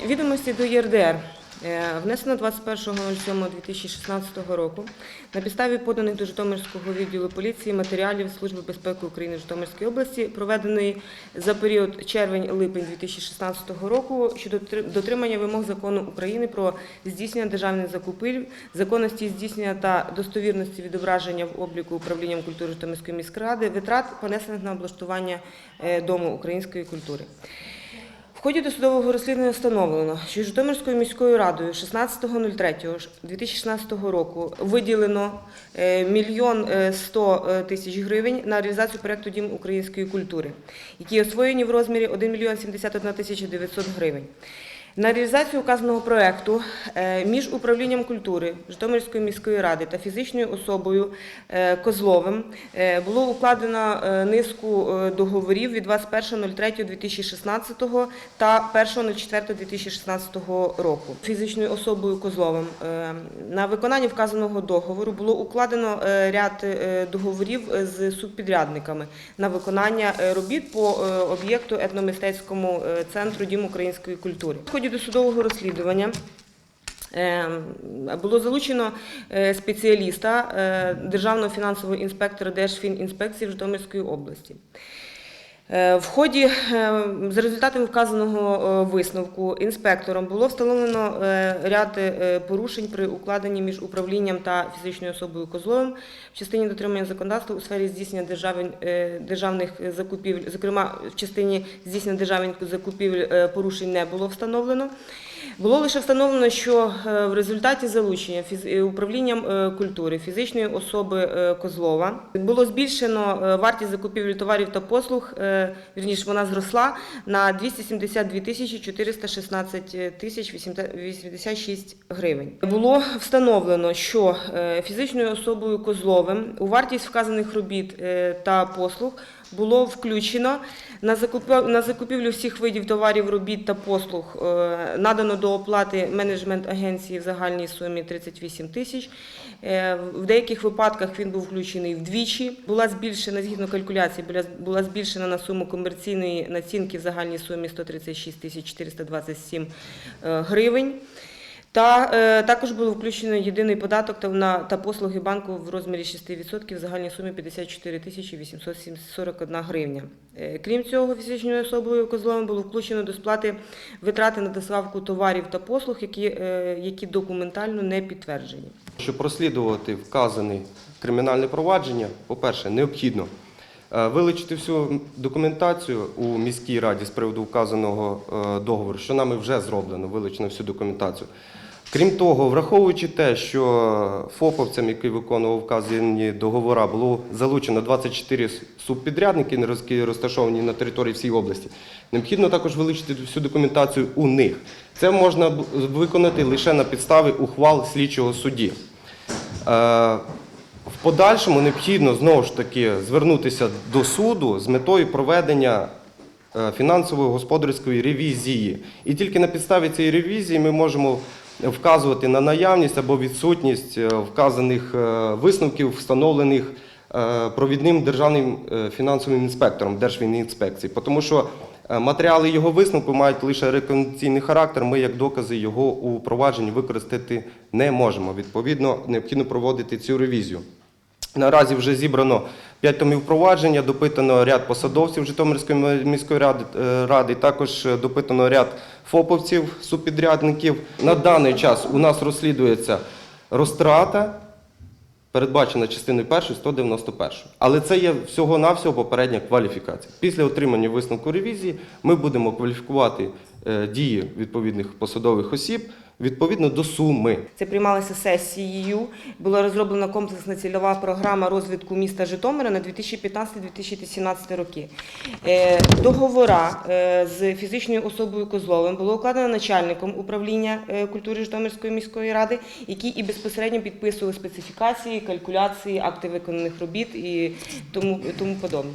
Відомості до ЄРДР е, внесено 21.07.2016 року на підставі поданих до Житомирського відділу поліції матеріалів Служби безпеки України Житомирської області, проведеної за період червень-липень 2016 року щодо дотримання вимог закону України про здійснення державних закупівель, законності здійснення та достовірності відображення в обліку управлінням культури Житомирської міськради витрат, понесених на облаштування е, Дому української культури. В ході досудового розслідування встановлено, що Житомирською міською радою 16.03.2016 року виділено е, мільйон сто 100 е, тисяч гривень на реалізацію проєкту Дім української культури, які освоєні в розмірі 1 мільйон 71 тисяча 900 гривень. На реалізацію указаного проекту е, між управлінням культури Житомирської міської ради та фізичною особою е, Козловим е, було укладено низку договорів від 21.03.2016 та 1.04.2016 року. Фізичною особою Козловим на виконання вказаного договору було укладено ряд договорів з субпідрядниками на виконання робіт по об'єкту етномистецькому центру Дім української культури. В ході досудового розслідування е, було залучено е, спеціаліста е, державного фінансового інспектора Держфінінспекції Житомирської області. Е, В ході е, за результатами вказаного е, висновку інспектором було встановлено ряд порушень при укладенні між управлінням та фізичною особою Козловим в частині дотримання законодавства у сфері здійснення державних закупівель, зокрема в частині здійснення державних закупівель порушень не було встановлено. Було лише встановлено, що е, в результаті залучення е, управлінням е, культури фізичної особи Козлова було збільшено вартість закупівель товарів та послуг, вірніше вона зросла на 272 тисячі 416 тисяч 86 гривень. Було встановлено, що фізичною особою Козловим у вартість вказаних робіт та послуг було включено на закупів- закупівлю всіх видів товарів, робіт та послуг е, надано до оплати менеджмент агенції в загальній сумі 38 тисяч. Е, В деяких випадках він був включений вдвічі. Була збільшена згідно калькуляції, була- була збільшена на суму комерційної націнки в загальній сумі 136 тисяч 427 е, гривень. Та е, також було включено єдиний податок та, на, та послуги банку в розмірі 6% в загальній сумі 54 тисячі 841 гривня. Е, крім цього, фізичною особою Козловим було включено до сплати витрати на доставку товарів та послуг, які, е, які документально не підтверджені. Щоб розслідувати вказане кримінальне провадження, по-перше, необхідно е, вилучити всю документацію у міській раді з приводу вказаного е, договору, що нами вже зроблено, вилучено всю документацію. Крім того, враховуючи те, що ФОПовцям, які виконував вказані договори, було залучено 24 субпідрядники, які розташовані на території всієї області, необхідно також вилучити всю документацію у них. Це можна виконати лише на підставі ухвал слідчого судді. Е, В подальшому необхідно знову ж таки звернутися до суду з метою проведення е, фінансової господарської ревізії. І тільки на підставі цієї ревізії ми можемо вказувати на наявність або відсутність е, вказаних е, висновків, встановлених е, провідним державним фінансовим інспектором Держфінінспекції. Тому що матеріали його висновку мають лише рекомендаційний характер. Ми, як докази, його у провадженні використати не можемо. Відповідно, необхідно проводити цю ревізію. Наразі вже зібрано 5 томів провадження, допитано ряд посадовців Житомирської міської ради, е, також е, допитано ряд ФОПовців, субпідрядників. На даний час у нас розслідується розтрата, передбачена частиною 1 191. Але це є всього-навсього попередня кваліфікація. Після отримання висновку ревізії ми будемо кваліфікувати е, дії відповідних посадових осіб відповідно до суми. Це приймалося сесією. Була розроблена комплексна цільова програма розвитку міста Житомира на 2015-2017 роки. Е, Договора е, з фізичною особою Козловим було укладено начальником управління е, культури Житомирської міської ради, який і безпосередньо підписував специфікації, калькуляції, акти виконаних робіт і тому, тому подобне.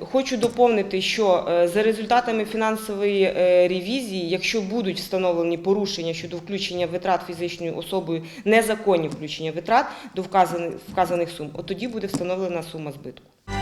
Хочу доповнити, що за результатами фінансової ревізії, якщо будуть встановлені порушення щодо включення витрат фізичною особою, незаконні включення витрат до вказаних сум, от тоді буде встановлена сума збитку.